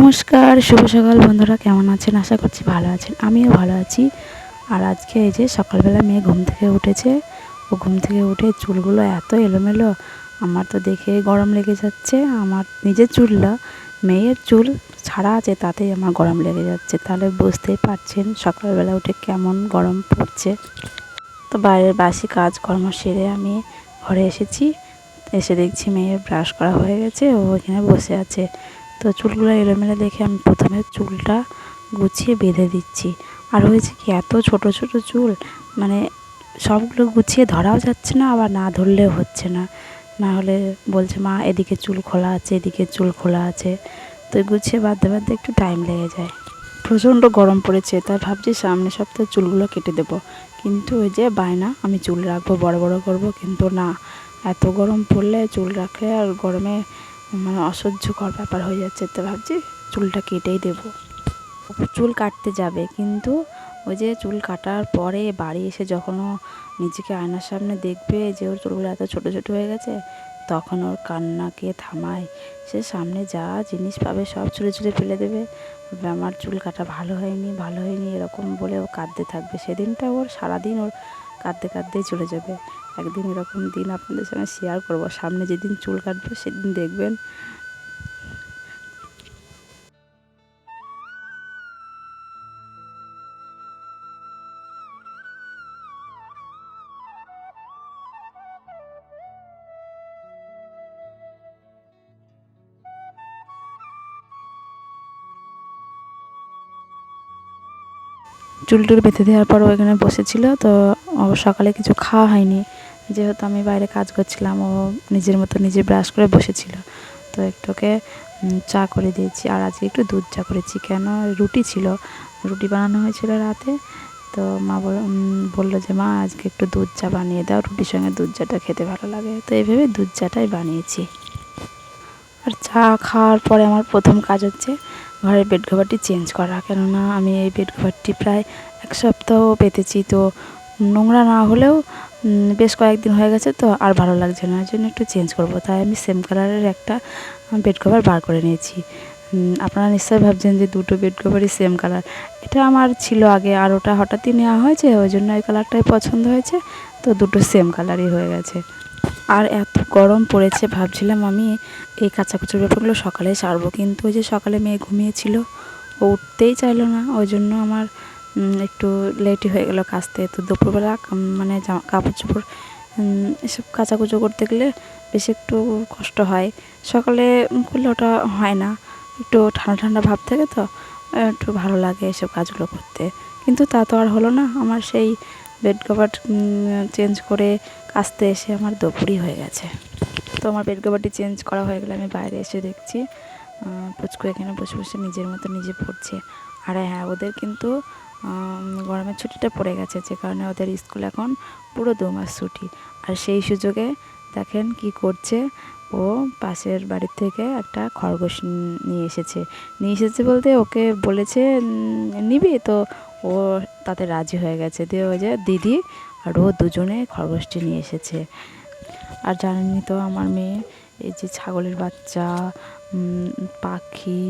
নমস্কার, শুভ সকাল বন্ধুরা, কেমন আছেন? আশা করছি ভালো আছেন। আমিও ভালো আছি। আর আজকে এই যে সকালবেলা মেয়ে ঘুম থেকে উঠেছে। ও ঘুম থেকে উঠে চুলগুলো এত এলোমেলো, আমার তো দেখে গরম লেগে যাচ্ছে। আমার নিজের চুল না, মেয়ের চুল ছাড়া আছে, তাতেই আমার গরম লেগে যাচ্ছে। তাহলে বুঝতেই পারছেন সকালবেলা উঠে কেমন গরম পড়ছে। তো বাইরের বাসি কাজকর্ম সেরে আমি ঘরে এসেছি। এসে দেখছি মেয়ের ব্রাশ করা হয়ে গেছে, ও এখানে বসে আছে। তো চুলগুলো এলোমেলো দেখে আমি প্রথমে চুলটা গুছিয়ে বেঁধে দিচ্ছি। আর হয়েছে কি, এত ছোট ছোট চুল মানে সবগুলো গুছিয়ে ধরাও যাচ্ছে না, আবার না ধরলেও হচ্ছে না। না হলে বলছে, মা, এদিকে চুল খোলা আছে, এদিকে চুল খোলা আছে। তো গুছিয়ে বাঁধতে বাঁধতে একটু টাইম লেগে যায়। প্রচণ্ড গরম পড়েছে, তাই ভাবছি সামনে সপ্তাহে চুলগুলো কেটে দেবো। কিন্তু ওই যে বায়না, আমি চুল রাখব, বড় বড় করব, কিন্তু না। এত গরম পড়লে চুল রাখলে আর গরমে মানে অসহ্যকর ব্যাপার হয়ে যাচ্ছে, তো ভাবছি চুলটা কেটেই দেবো। চুল কাটতে যাবে, কিন্তু ওই যে চুল কাটার পরে বাড়ি এসে যখন ও নিজেকে আয়নার সামনে দেখবে যে ওর চুলগুলো এত ছোটো ছোটো হয়ে গেছে, তখন ওর কান্নাকে থামায়। সে সামনে যা জিনিস পাবে সব ছুঁড়ে ছুঁড়ে ফেলে দেবে। আমার চুল কাটা ভালো হয়নি ভালো হয়নি। এরকম বলে ও কাঁদতে থাকবে। সেদিনটা ওর সারাদিন ওর কাঁদতে কাঁদতেই চলে যাবে। একদিন এরকম দিন আপনাদের সঙ্গে শেয়ার করব। সামনে যেদিন চুল কাটবে সেদিন দেখবেন। চুল টুল বেঁধে দেওয়ার পর ও এখানে বসেছিল, তো সকালে কিছু খাওয়া হয়নি। যেহেতু আমি বাইরে কাজ করছিলাম, ও নিজের মতো নিজে ব্রাশ করে বসেছিল। তো একটুকে চা করে দিয়েছি। আর আজকে একটু দুধ চা করেছি। কেন? রুটি ছিল। রুটি বানানো হয়েছিল রাতে। তো মা বল- বলল যে, মা, আজকে একটু দুধ চা বানিয়ে দাও। রুটির সঙ্গে দুধ চাটা খেতে ভালো লাগে। তো এইভাবে দুধ চাটাই বানিয়েছি। আর চা খাওয়ার পরে আমার প্রথম কাজ হচ্ছে ঘরের বেড কভারটি চেঞ্জ করা। কেননা আমি এই বেড কভারটি প্রায় এক সপ্তাহ পেতেছি। তো নোংরা না হলেও বেশ কয়েকদিন হয়ে গেছে তো আর ভালো লাগছে না ওই জন্য একটু চেঞ্জ করব। তাই আমি সেম কালারের একটা বেড কভার বার করে নিয়েছি। আপনারা নিশ্চয়ই ভাবছেন যে দুটো বেড কভারই সেম কালার এটা আমার ছিল আগে আর ওটা হঠাৎই নেওয়া হয়েছে, ওই জন্য এই কালারটাই পছন্দ হয়েছে। তো দুটো সেম কালারই হয়ে গেছে। আর এত গরম পড়েছে, ভাবছিলাম আমি এই কাচাকুচোর ব্যাপারগুলো সকালে সারবো, কিন্তু ওই যে সকালে মেয়ে ঘুমিয়েছিল, ও উঠতেই চাইলো না। ওই জন্য আমার একটু লেটই হয়ে গেলো কাচতে তো দুপুরবেলা মানে জামা কাপড় চোপড় এসব কাচাকুচো করতে গেলে বেশি একটু কষ্ট হয়। সকালে করলে ওটা হয় না। একটু ঠান্ডা ঠান্ডা ভাব থাকে তো, একটু ভালো লাগে এসব কাজগুলো করতে। কিন্তু তা তো আর হলো না। আমার সেই বেড কভার চেঞ্জ করে কাচতে এসে আমার দুপুরই হয়ে গেছে। তো আমার বেড কভারটি চেঞ্জ করা হয়ে গেলে আমি বাইরে এসে দেখছি। পুচকু এখানে বসে বসে নিজের মতো নিজে পড়ছে। আর হ্যাঁ ওদের কিন্তু গরমের ছুটিটা পড়ে গেছে, যে কারণে ওদের স্কুল এখন পুরো দু মাস ছুটি। আর সেই সুযোগে দেখেন কি করছে, ও পাশের বাড়ির থেকে একটা খরগোশ নিয়ে এসেছে। নিয়ে এসেছে বলতে ওকে বলেছে নিবি? তো ও তাতে রাজি হয়ে গেছে। দিয়ে ওই যে দিদি আর ও দুজনে খরগোশটি নিয়ে এসেছে। আর জানেনই তো আমার মেয়ে, এই যে ছাগলের বাচ্চা পাখি,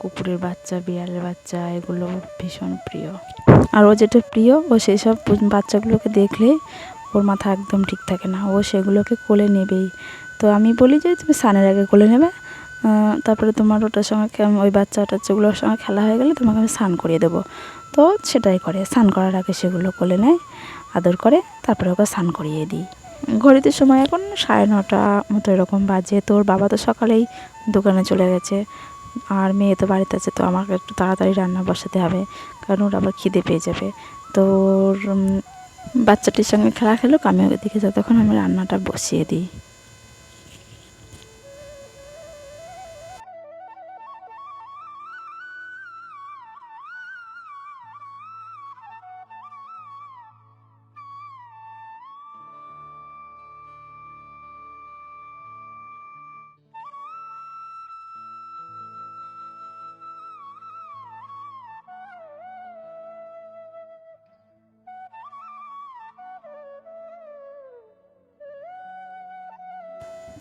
কুকুরের বাচ্চা, বিড়ালের বাচ্চা, এগুলো ভীষণ প্রিয়। আর ও যেটা প্রিয়, ও সেই সব বাচ্চাগুলোকে দেখলে ওর মাথা একদম ঠিক থাকে না। ও সেগুলোকে কোলে নেবেই। তো আমি বলি যে, তুমি স্নানের আগে কোলে নেবে। তারপরে তোমার ওটার সঙ্গে ওই বাচ্চা টাচ্চাগুলোর সঙ্গে খেলা হয়ে গেলে তোমাকে আমি স্নান করিয়ে দেবো। তো সেটাই করে। স্নান করার আগে সেগুলো কোলে নেয়, আদর করে, তারপরে ওকে স্নান করিয়ে দিই। ঘড়িতে সময় এখন সাড়ে নটা মতো এরকম বাজে। তোর বাবা তো সকালেই দোকানে চলে গেছে আর মেয়ে তো বাড়িতে আছে, তো আমাকে একটু তাড়াতাড়ি রান্না বসাতে হবে, কারণ ওর আবার খিদে পেয়ে যাবে। তো বাচ্চাটির সঙ্গে খেলা খেলুক আমি ওকে ওদিকে যতক্ষণ আমি রান্নাটা বসিয়ে দিই।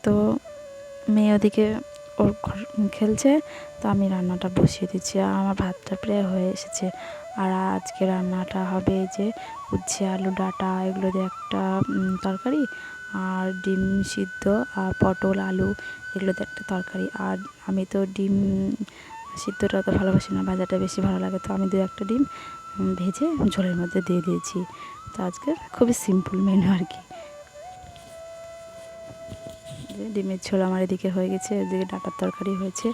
তো মেয়ে ওদিকে ওর খেলছে, তো আমি রান্নাটা বসিয়ে দিচ্ছি। আর আমার ভাতটা প্রায় হয়ে এসেছে। আর আজকে রান্নাটা হবে যে উচ্ছে, আলু, ডাঁটা, এগুলো দিয়ে একটা তরকারি। আর ডিম সিদ্ধ আর পটল, আলু, এগুলো দিয়ে একটা তরকারি। আর আমি তো ডিম সিদ্ধটা তো ভালোবাসি না, ভাজাটা বেশি ভালো লাগে। তো আমি দু একটা ডিম ভেজে ঝোলের মধ্যে দিয়ে দিয়েছি। তো আজকে খুবই সিম্পল মেনু আর কি। ডিমের ঝোল আমার এদিকে হয়ে গেছে, এদিকে ডাটার তরকারি হয়েছে।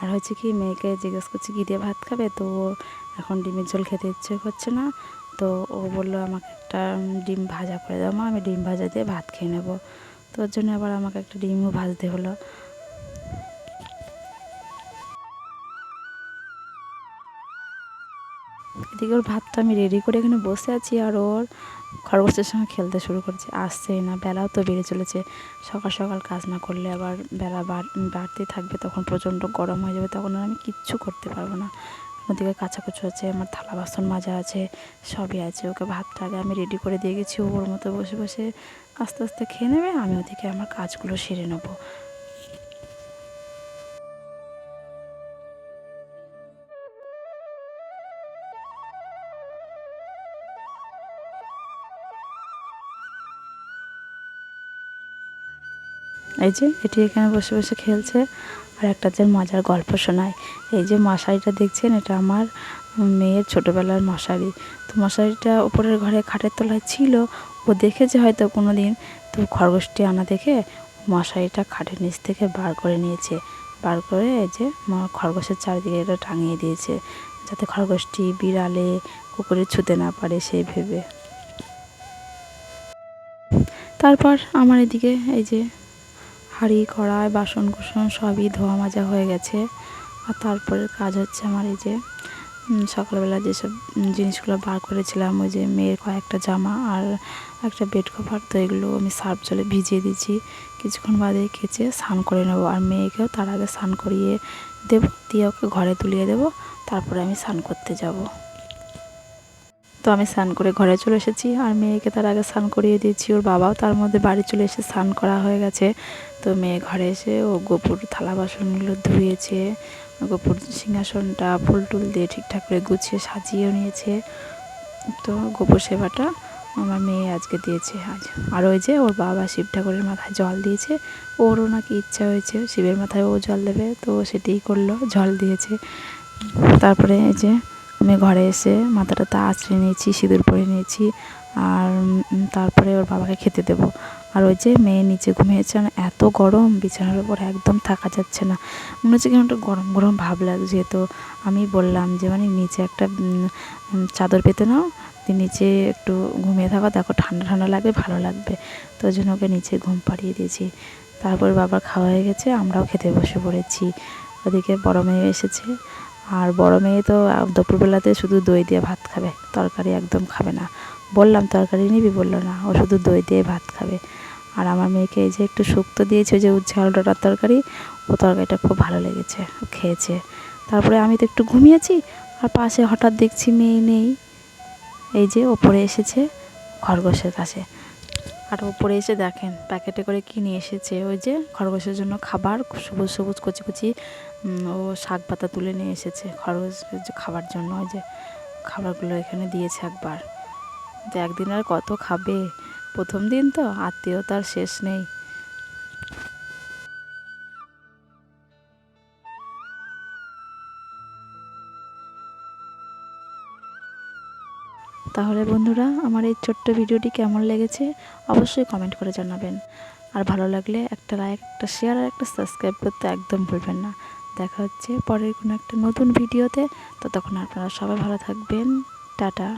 আর হচ্ছে কি, মেয়েকে জিজ্ঞেস করছি, কী দিয়ে ভাত খাবে? তো ও এখন ডিমের ঝোল খেতে ইচ্ছে করছে না। তো ও বলল, আমাকে একটা ডিম ভাজা করে দাও মা, আমি ডিম ভাজা দিয়ে ভাত খেয়ে নেব। তো ওর জন্য আবার আমাকে একটা ডিমও ভাজতে হলো। এদিকে ওর ভাতটা আমি রেডি করে এখানে বসে আছি, আর ওর খরগোশের সঙ্গে খেলতে শুরু করেছে। আসছেই না, বেলাও তো বেড়ে চলেছে। সকাল সকাল কাজ না করলে আবার বেলা বাড়তে থাকবে, তখন প্রচণ্ড গরম হয়ে যাবে, তখন আর আমি কিচ্ছু করতে পারব না। ওদিকে কাচাকুচো আছে আমার থালা বাসন মাজা আছে, সবই আছে, ওকে ভাতটা আগে আমি রেডি করে দিয়ে গেছি ওর মতো বসে বসে আস্তে আস্তে খেয়ে নেবে, আমি ওদিকে আমার কাজগুলো সেরে নেব। এই যে, এটি এখানে বসে বসে খেলছে আর একটা যে মজার গল্প শোনায়। এই যে মশারিটা দেখছেন, এটা আমার মেয়ের ছোটোবেলার মশারি। তো মশারিটা উপরের ঘরে খাটের তলায় ছিল, ও দেখেছে হয়তো কোনো দিন তো খরগোশটি আনা দেখে মশারিটা খাটের নিচ থেকে বার করে নিয়েছে। বার করে এই যে খরগোশের চারিদিকে এটা টাঙিয়ে দিয়েছে, যাতে খরগোশটি বিড়ালে, কুকুরে ছুতে না পারে সেই ভেবে। তারপর আমার এদিকে এই যে হাঁড়ি, কড়াই বাসন কুসন সবই ধোয়া মাজা হয়ে গেছে। আর তারপরে কাজ হচ্ছে আমার এই যে সকালবেলা যেসব জিনিসগুলো বার করেছিলাম, ওই যে মেয়ের কয়েকটা জামা আর একটা বেড কভার, তো এগুলো আমি সার্ফ জলে ভিজিয়ে দিচ্ছি কিছুক্ষণ বাদে কেচে স্নান করে নেব। আর মেয়েকেও তার আগে স্নান করিয়ে দেবো, দিয়ে ওকে ঘরে তুলিয়ে দেবো, তারপরে আমি স্নান করতে যাব। তো আমি স্নান করে ঘরে চলে এসেছি। আর মেয়েকে তার আগে স্নান করিয়ে দিয়েছি। ওর বাবাও তার মধ্যে বাড়ি চলে এসে স্নান করা হয়ে গেছে। তো মেয়ে ঘরে এসে ও গোপুর থালা বাসনগুলো ধুয়েছে। গোপুর সিংহাসনটা ফুল টুল দিয়ে ঠিকঠাক করে গুছিয়ে সাজিয়েও নিয়েছে। তো গোপুর সেবাটা আমার মেয়ে আজকে দিয়েছে আজ। আর ওই যে ওর বাবা শিব ঠাকুরের মাথায় জল দিয়েছে। ওরও নাকি ইচ্ছা হয়েছে শিবের মাথায় ও জল দেবে। তো সেটাই করল, জল দিয়েছে। তারপরে এই যে আমি ঘরে এসে মাথাটা তা আঁচড়ে নিয়েছি, সিঁদুর পরে নিয়েছি আর তারপরে ওর বাবাকে খেতে দেবো। আর ওই যে মেয়ে নিচে ঘুমিয়েছে না এত গরম, বিছানার উপর একদম থাকা যাচ্ছে না। মনে হচ্ছে কেমন একটা গরম গরম ভাব লাগছে। তো আমি বললাম যে মানে নিচে একটা চাদর পেতে নাও নিচে একটু ঘুমিয়ে থাকো। দেখো ঠান্ডা ঠান্ডা লাগবে, ভালো লাগবে। তো ওই জন্য ওকে নিচে ঘুম পাড়িয়ে দিয়েছি। তারপর বাবার খাওয়া হয়ে গেছে, আমরাও খেতে বসে পড়েছি। ওদিকে বড় মেয়ে এসেছে আর বড় মেয়ে তো দুপুরবেলাতে শুধু দই দিয়ে ভাত খাবে, তরকারি একদম খাবে না। বললাম, তরকারি নিবি? বলল, না, ও শুধু দই দিয়ে ভাত খাবে। আর আমার মেয়েকে এই যে একটু শুক্তো দিয়েছে যে আলু ডাঁটার তরকারি, ও তরকারিটা খুব ভালো লেগেছে খেয়েছে। তারপরে আমি তো একটু ঘুমিয়েছি, আর পাশে হঠাৎ দেখছি মেয়ে নেই। এই যে ওপরে এসেছে খরগোশের কাছে। আর ওপরে এসে দেখেন, প্যাকেটে করে কি নিয়ে এসেছে? ওই যে খরগোশের জন্য খাবার, সবুজ সবুজ, কচি কচি ও শাক পাতা তুলে নিয়ে এসেছে খরচ খাবার জন্য, ওই যে খাবারগুলো এখানে দিয়েছে একবার। তো একদিন আর কত খাবে? প্রথম দিন তো আত্মীয়তার শেষ নেই। তাহলে বন্ধুরা, আমার এই ছোট্ট ভিডিওটি কেমন লেগেছে অবশ্যই কমেন্ট করে জানাবেন। আর ভালো লাগলে একটা লাইক, একটা শেয়ার আর একটা সাবস্ক্রাইব করতে একদম ভুলবেন না। দেখা হচ্ছে পরের কোনো একটা নতুন ভিডিওতে। ততক্ষণ আপনারা সবাই ভালো থাকবেন। টাটা।